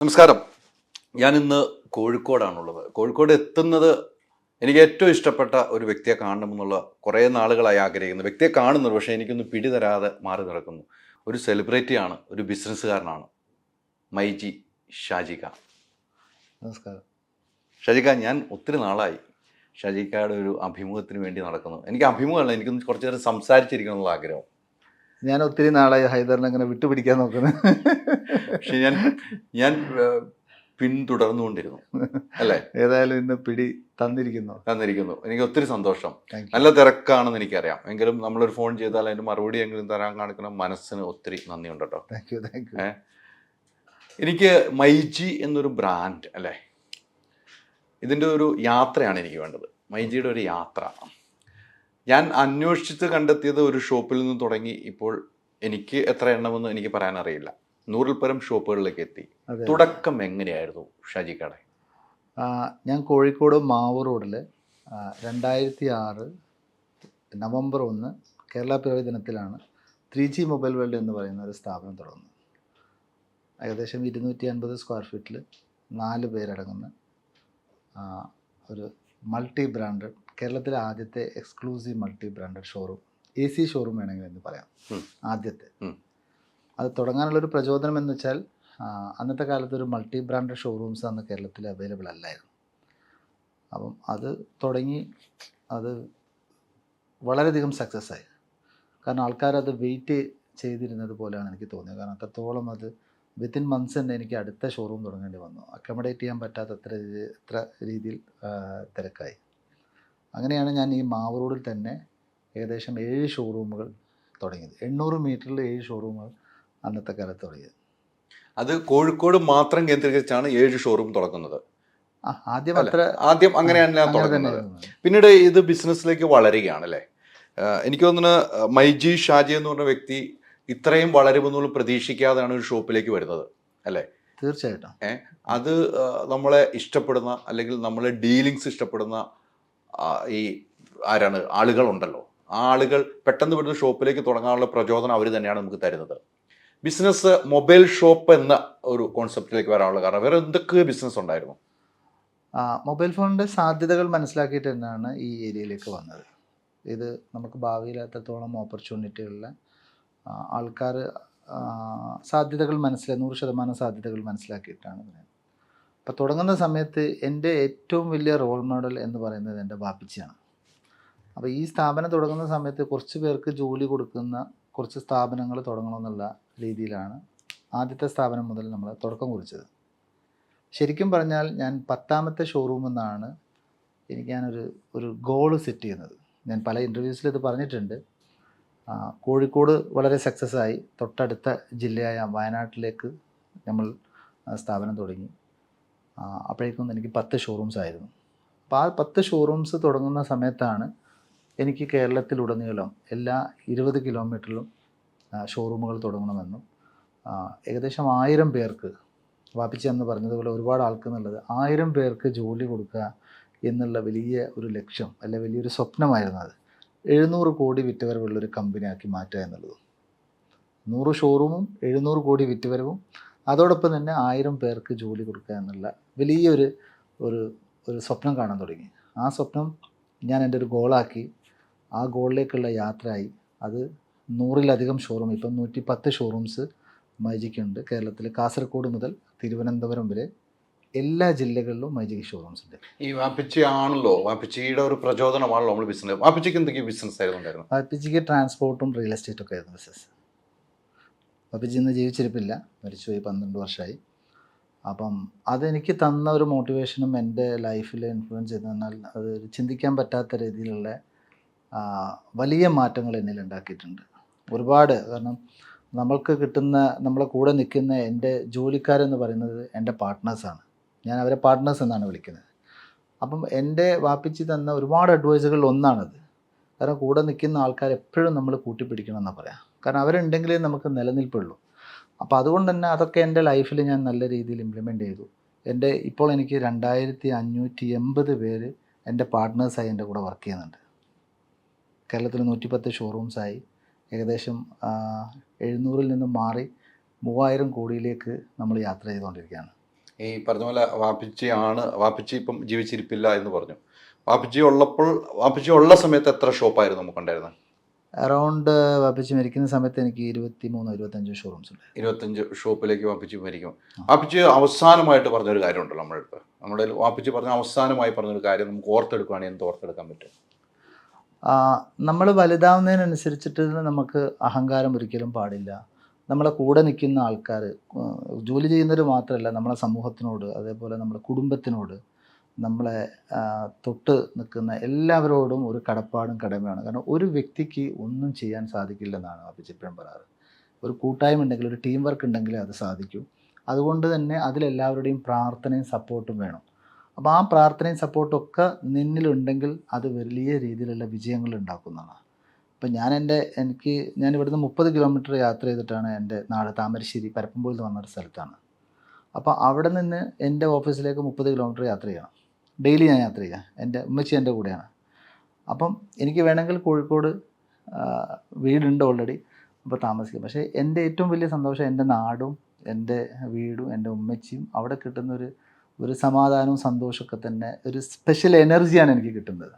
നമസ്കാരം. ഞാൻ ഇന്ന് കോഴിക്കോടാണുള്ളത്. കോഴിക്കോട് എത്തുന്നത് എനിക്ക് ഏറ്റവും ഇഷ്ടപ്പെട്ട ഒരു വ്യക്തിയെ കാണണമെന്നുള്ള കുറേ നാളുകളായി ആഗ്രഹിക്കുന്നു. വ്യക്തിയെ കാണുന്നു പക്ഷേ എനിക്കൊന്ന് പിടിതരാതെ മാറി നടക്കുന്നു. ഒരു സെലിബ്രിറ്റിയാണ് ഒരു ബിസിനസ്സുകാരനാണ് മൈജി ഷാജിക നമസ്കാരം. ഷാജിക ഞാൻ ഒത്തിരി നാളായി ഷാജിക്കയുടെ ഒരു അഭിമുഖത്തിന് വേണ്ടി നടക്കുന്നു. എനിക്ക് അഭിമുഖമല്ല എനിക്കൊന്ന് കുറച്ച് നേരം സംസാരിച്ചിരിക്കണം എന്നുള്ള ആഗ്രഹം. ഞാൻ ഒത്തിരി നാളായി ഹൈദറിനെ അങ്ങനെ വിട്ടുപിടിക്കാൻ നോക്കുന്നത്. പക്ഷെ ഞാൻ ഞാൻ പിന്തുടർന്നുകൊണ്ടിരുന്നു. അല്ലേ? ഏതായാലും ഇന്ന് പിടി തന്നിരിക്കുന്നു. തന്നിരിക്കുന്നു. എനിക്ക് ഒത്തിരി സന്തോഷം. നല്ല തിരക്കാണെന്ന് എനിക്കറിയാം. എങ്കിലും നമ്മളൊരു ഫോൺ ചെയ്താൽ അതിന്റെ മറുപടി എങ്കിലും തരാൻ കാണിക്കുന്ന മനസ്സിന് ഒത്തിരി നന്ദിയുണ്ട് കേട്ടോ താങ്ക് യു താങ്ക് യു എനിക്ക് മൈജി എന്നൊരു ബ്രാൻഡ് അല്ലേ? ഇതിന്റെ ഒരു യാത്രയാണ് എനിക്ക് വേണ്ടത്. മൈജിയുടെ ഒരു യാത്ര. ഞാൻ അന്വേഷിച്ച് കണ്ടെത്തിയത് ഒരു ഷോപ്പിൽ നിന്ന് തുടങ്ങി. ഇപ്പോൾ എനിക്ക് എത്ര എണ്ണമെന്ന് എനിക്ക് പറയാൻ അറിയില്ല നൂറിൽ പരം ഷോപ്പുകളിലേക്ക് എത്തി. തുടക്കം എങ്ങനെയായിരുന്നു ഷാജി കട? ഞാൻ കോഴിക്കോട് മാവൂർ റോഡിൽ രണ്ടായിരത്തി ആറ് നവംബർ ഒന്ന് കേരള പിറവി ദിനത്തിലാണ് ത്രീ ജി മൊബൈൽ വേൾഡ് എന്ന് പറയുന്ന ഒരു സ്ഥാപനം തുടങ്ങുന്നത്. ഏകദേശം ഇരുന്നൂറ്റി അൻപത് സ്ക്വയർ ഫീറ്റിൽ നാല് പേരടങ്ങുന്ന ഒരു മൾട്ടി ബ്രാൻഡഡ് കേരളത്തിലെ ആദ്യത്തെ exclusive multi branded showroom A C showroom വേണമെങ്കിൽ എന്ന് പറയാം. ആദ്യത്തെ. അത് തുടങ്ങാനുള്ളൊരു പ്രചോദനം എന്ന് വെച്ചാൽ അന്നത്തെ കാലത്ത് ഒരു മൾട്ടി ബ്രാൻഡഡ് ഷോറൂംസ് അന്ന് കേരളത്തിൽ അവൈലബിൾ അല്ലായിരുന്നു. അപ്പം അത് തുടങ്ങി അത് വളരെയധികം സക്സസ് ആയി. കാരണം ആൾക്കാർ അത് വെയിറ്റ് ചെയ്തിരുന്നത് പോലെയാണ് എനിക്ക് തോന്നിയത്. കാരണം അത്രത്തോളം അത് വിത്തിൻ മന്ത്സ് തന്നെ എനിക്ക് അടുത്ത ഷോറൂം തുടങ്ങേണ്ടി വന്നു. അക്കോമഡേറ്റ് ചെയ്യാൻ പറ്റാത്ത അത്ര അത്ര രീതിയിൽ തിരക്കായി. അങ്ങനെയാണ് ഞാൻ ഈ മാവ് റോഡിൽ തന്നെ ഏകദേശം ഏഴ് ഷോറൂമുകൾ തുടങ്ങിയത്. എണ്ണൂറ് മീറ്ററിൽ ഏഴ് ഷോറൂമുകൾ അന്നത്തെ കാലത്ത് തുടങ്ങിയത്. അത് കോഴിക്കോട് മാത്രം കേന്ദ്രീകരിച്ചാണ് ഏഴ് ഷോറൂം തുടങ്ങുന്നത് ആ ആദ്യം അത്ര ആദ്യം അങ്ങനെയാണ് തുടങ്ങുന്നത്. പിന്നീട് ഇത് ബിസിനസ്സിലേക്ക് വളരുകയാണ് അല്ലേ? എനിക്ക് തോന്നുന്നു മൈജി ഷാജി എന്ന് പറഞ്ഞ വ്യക്തി ഇത്രയും വളരുമെന്നുള്ള പ്രതീക്ഷിക്കാതെയാണ് ഒരു ഷോപ്പിലേക്ക് വരുന്നത് അല്ലേ? തീർച്ചയായിട്ടും. അത് നമ്മളെ ഇഷ്ടപ്പെടുന്ന അല്ലെങ്കിൽ നമ്മളെ ഡീലിങ്സ് ഇഷ്ടപ്പെടുന്ന ഈ ആരാണ്? ആളുകളുണ്ടല്ലോ. ആ ആളുകൾ പെട്ടെന്ന് വരുന്ന ഷോപ്പിലേക്ക് തുടങ്ങാനുള്ള പ്രചോദനം അവർ തന്നെയാണ് നമുക്ക് തരുന്നത്. ബിസിനസ് മൊബൈൽ ഷോപ്പ് എന്ന ഒരു കോൺസെപ്റ്റിലേക്ക് വരാനുള്ള കാരണം. വേറെ എന്തൊക്കെ ബിസിനസ് ഉണ്ടായിരുന്നു? മൊബൈൽ ഫോണിന്റെ സാധ്യതകൾ മനസ്സിലാക്കിയിട്ട് തന്നെയാണ് ഈ ഏരിയയിലേക്ക് വന്നത്. ഇത് നമുക്ക് ഭാവിയിൽ എത്രത്തോളം ഓപ്പർച്യൂണിറ്റികളിൽ ആൾക്കാർ സാധ്യതകൾ മനസ്സിലാക്കി നൂറ് ശതമാനം സാധ്യതകൾ മനസ്സിലാക്കിയിട്ടാണ് ഇതിനെ അപ്പോൾ തുടങ്ങുന്ന സമയത്ത് എന്റെ ഏറ്റവും വലിയ റോൾ മോഡൽ എന്ന് പറയുന്നത് എന്റെ ബാപ്പിച്ചിയാണ്. അപ്പോൾ ഈ സ്ഥാപനം തുടങ്ങുന്ന സമയത്ത് കുറച്ച് പേർക്ക് ജോലി കൊടുക്കുന്ന കുറച്ച് സ്ഥാപനങ്ങൾ തുടങ്ങണമെന്നുള്ള രീതിയിലാണ് ആദ്യത്തെ സ്ഥാപനം മുതൽ നമ്മൾ തുടക്കം കുറിച്ചത്. ശരിക്കും പറഞ്ഞാൽ ഞാൻ പത്താമത്തെ ഷോറൂം എന്നാണ് എനിക്ക് ഞാനൊരു ഒരു ഗോൾ സെറ്റ് ചെയ്യുന്നത്. ഞാൻ പല ഇന്റർവ്യൂസിൽ ഇത് പറഞ്ഞിട്ടുണ്ട്. കോഴിക്കോട് വളരെ സക്സസ് ആയി. തൊട്ടടുത്ത ജില്ലയായ വയനാട്ടിലേക്ക് നമ്മൾ സ്ഥാപനം തുടങ്ങി. അപ്പോഴേക്കും എനിക്ക് പത്ത് ഷോറൂംസ് ആയിരുന്നു. അപ്പോൾ ആ പത്ത് ഷോറൂംസ് തുടങ്ങുന്ന സമയത്താണ് എനിക്ക് കേരളത്തിലുടനീളം എല്ലാ ഇരുപത് കിലോമീറ്ററിലും ഷോറൂമുകൾ തുടങ്ങണമെന്നും ഏകദേശം ആയിരം പേർക്ക് വാപ്പിച്ച എന്ന് പറഞ്ഞതുപോലെ ഒരുപാട് ആൾക്ക് എന്നുള്ളത് ആയിരം പേർക്ക് ജോലി കൊടുക്കുക എന്നുള്ള വലിയ ഒരു ലക്ഷ്യം അല്ലെ വലിയൊരു സ്വപ്നമായിരുന്നു അത്. എഴുന്നൂറ് കോടി വിറ്റവരവുള്ളൊരു കമ്പനിയാക്കി മാറ്റുക എന്നുള്ളത്. നൂറ് ഷോറൂമും എഴുന്നൂറ് കോടി വിറ്റുവരവും അതോടൊപ്പം തന്നെ ആയിരം പേർക്ക് ജോലി കൊടുക്കുക എന്നുള്ള വലിയൊരു ഒരു ഒരു സ്വപ്നം കാണാൻ തുടങ്ങി. ആ സ്വപ്നം ഞാൻ എന്റെ ഒരു ഗോളാക്കി ആ ഗോളിലേക്കുള്ള യാത്രയായി. അത് നൂറിലധികം ഷോറൂം ഇപ്പം നൂറ്റി പത്ത് ഷോറൂംസ് മൈജിക്കുണ്ട് കേരളത്തിൽ കാസർഗോഡ് മുതൽ തിരുവനന്തപുരം വരെ. എല്ലാ ജില്ലകളിലും മൈജിക്ക് ഷോറൂംസ് ഉണ്ട്. ഈ വാപ്പിച്ചി ആണല്ലോ? വാപ്പിച്ചിയുടെ ഒരു പ്രചോദനമാണല്ലോ നമ്മൾ ബിസിനസ് വാപ്പിച്ചിക്ക് എന്തൊക്കെ ബിസിനസ് ആയിരുന്നു വാപ്പിച്ചിക്ക് ട്രാൻസ്പോർട്ടും റിയൽ എസ്റ്റേറ്റും ഒക്കെ ആയിരുന്നു ബിസിനസ് വാപ്പിച്ചി ഇന്ന് ജീവിച്ചിരിപ്പില്ല. മരിച്ചുപോയി പന്ത്രണ്ട് വർഷമായി അപ്പം അതെനിക്ക് തന്ന ഒരു മോട്ടിവേഷനും എന്റെ ലൈഫിൽ ഇൻഫ്ലുവൻസ് ചെയ്തു തന്നാൽ അത് ചിന്തിക്കാൻ പറ്റാത്ത രീതിയിലുള്ള വലിയ മാറ്റങ്ങൾ എന്നിൽ ഉണ്ടാക്കിയിട്ടുണ്ട്. ഒരുപാട് കാരണം നമ്മൾക്ക് കിട്ടുന്ന നമ്മളെ കൂടെ നിൽക്കുന്ന എന്റെ ജോലിക്കാരെന്ന് പറയുന്നത് എന്റെ പാർട്ട്നേഴ്സാണ് ഞാൻ അവരെ പാർട്ട്നേഴ്സ് എന്നാണ് വിളിക്കുന്നത്. അപ്പം എന്റെ വാപ്പിച്ചി തന്ന ഒരുപാട് അഡ്വൈസുകളിൽ ഒന്നാണത്. കാരണം കൂടെ നിൽക്കുന്ന ആൾക്കാരെപ്പോഴും നമ്മൾ കൂട്ടിപ്പിടിക്കണം എന്നാണ് പറയാം. കാരണം അവരുണ്ടെങ്കിലേ നമുക്ക് നിലനിൽപ്പുള്ളൂ. അപ്പോൾ അതുകൊണ്ട് തന്നെ അതൊക്കെ എന്റെ ലൈഫിൽ ഞാൻ നല്ല രീതിയിൽ ഇംപ്ലിമെന്റ് ചെയ്തു. എന്റെ ഇപ്പോൾ എനിക്ക് രണ്ടായിരത്തി അഞ്ഞൂറ്റി എൺപത് പേര് എന്റെ പാർട്ട്നേഴ്സായി എന്റെ കൂടെ വർക്ക് ചെയ്യുന്നുണ്ട്. കേരളത്തിൽ നൂറ്റിപ്പത്ത് ഷോറൂംസായി ഏകദേശം എഴുന്നൂറിൽ നിന്നും മാറി മൂവായിരം കോടിയിലേക്ക് നമ്മൾ യാത്ര ചെയ്തുകൊണ്ടിരിക്കുകയാണ്. ഈ പറഞ്ഞ പോലെ വാപ്പിച്ചിയാണ് വാപ്പിച്ചി ഇപ്പം ജീവിച്ചിരിപ്പില്ല എന്ന് പറഞ്ഞു. വാപ്പിച്ചി ഉള്ളപ്പോൾ വാപ്പിച്ചി ഉള്ള സമയത്ത് എത്ര ഷോപ്പായിരുന്നു നമുക്കുണ്ടായിരുന്നത്? അറൗണ്ട് വാപ്പിച്ച് മരിക്കുന്ന സമയത്ത് എനിക്ക് ഇരുപത്തി മൂന്നോ ഇരുപത്തഞ്ചോ ഷോറൂംസ് ഉണ്ട്. ഇരുപത്തഞ്ച് ഷോപ്പിലേക്ക് വാപ്പിച്ച് മരിക്കും. വാപ്പിച്ച് അവസാനമായിട്ട് പറഞ്ഞൊരു കാര്യമുണ്ടല്ലോ നമ്മുടെ അടുത്ത് നമ്മുടെ വാപ്പിച്ചി പറഞ്ഞ അവസാനമായി പറഞ്ഞൊരു കാര്യം നമുക്ക് ഓർത്തെടുക്കുകയാണെങ്കിൽ എന്ത് ഓർത്തെടുക്കാൻ പറ്റും? നമ്മൾ വലുതാവുന്നതിനനുസരിച്ചിട്ട് നമുക്ക് അഹങ്കാരം ഒരിക്കലും പാടില്ല. നമ്മളെ കൂടെ നിൽക്കുന്ന ആൾക്കാർ ജോലി ചെയ്യുന്നവർ മാത്രമല്ല നമ്മളെ സമൂഹത്തിനോട് അതേപോലെ നമ്മുടെ കുടുംബത്തിനോട് നമ്മളെ തൊട്ട് നിൽക്കുന്ന എല്ലാവരോടും ഒരു കടപ്പാടും കടമയാണ് കാരണം ഒരു വ്യക്തിക്ക് ഒന്നും ചെയ്യാൻ സാധിക്കില്ലെന്നാണ് അഭിജിപ്പഴം പറയാറ്. ഒരു കൂട്ടായ്മ ഉണ്ടെങ്കിൽ ഒരു ടീം വർക്ക് ഉണ്ടെങ്കിൽ അത് സാധിക്കും. അതുകൊണ്ട് തന്നെ അതിലെല്ലാവരുടെയും പ്രാർത്ഥനയും സപ്പോർട്ടും വേണം. അപ്പോൾ ആ പ്രാർത്ഥനയും സപ്പോർട്ടും ഒക്കെ നിന്നിലുണ്ടെങ്കിൽ അത് വലിയ രീതിയിലുള്ള വിജയങ്ങൾ ഉണ്ടാക്കുന്നതാണ്. ഇപ്പം ഞാൻ എന്റെ എനിക്ക് ഞാൻ ഇവിടുന്ന് മുപ്പത് കിലോമീറ്റർ യാത്ര ചെയ്തിട്ടാണ് എന്റെ നാട് താമരശ്ശേരി പരപ്പമ്പോയിൽ എന്ന് പറഞ്ഞൊരു സ്ഥലത്താണ്. അപ്പോൾ അവിടെ നിന്ന് എന്റെ ഓഫീസിലേക്ക് മുപ്പത് കിലോമീറ്റർ യാത്ര ചെയ്യണം. ഡെയിലി ഞാൻ യാത്ര ചെയ്യാം. എന്റെ ഉമ്മച്ചി എന്റെ കൂടെയാണ്. അപ്പം എനിക്ക് വേണമെങ്കിൽ കോഴിക്കോട് വീടുണ്ട് ഓൾറെഡി അപ്പോൾ താമസിക്കും. പക്ഷേ എന്റെ ഏറ്റവും വലിയ സന്തോഷം എന്റെ നാടും എന്റെ വീടും എന്റെ ഉമ്മച്ചിയും അവിടെ കിട്ടുന്ന ഒരു ഒരു സമാധാനവും സന്തോഷമൊക്കെ തന്നെ ഒരു സ്പെഷ്യൽ എനർജിയാണ് എനിക്ക് കിട്ടുന്നത്.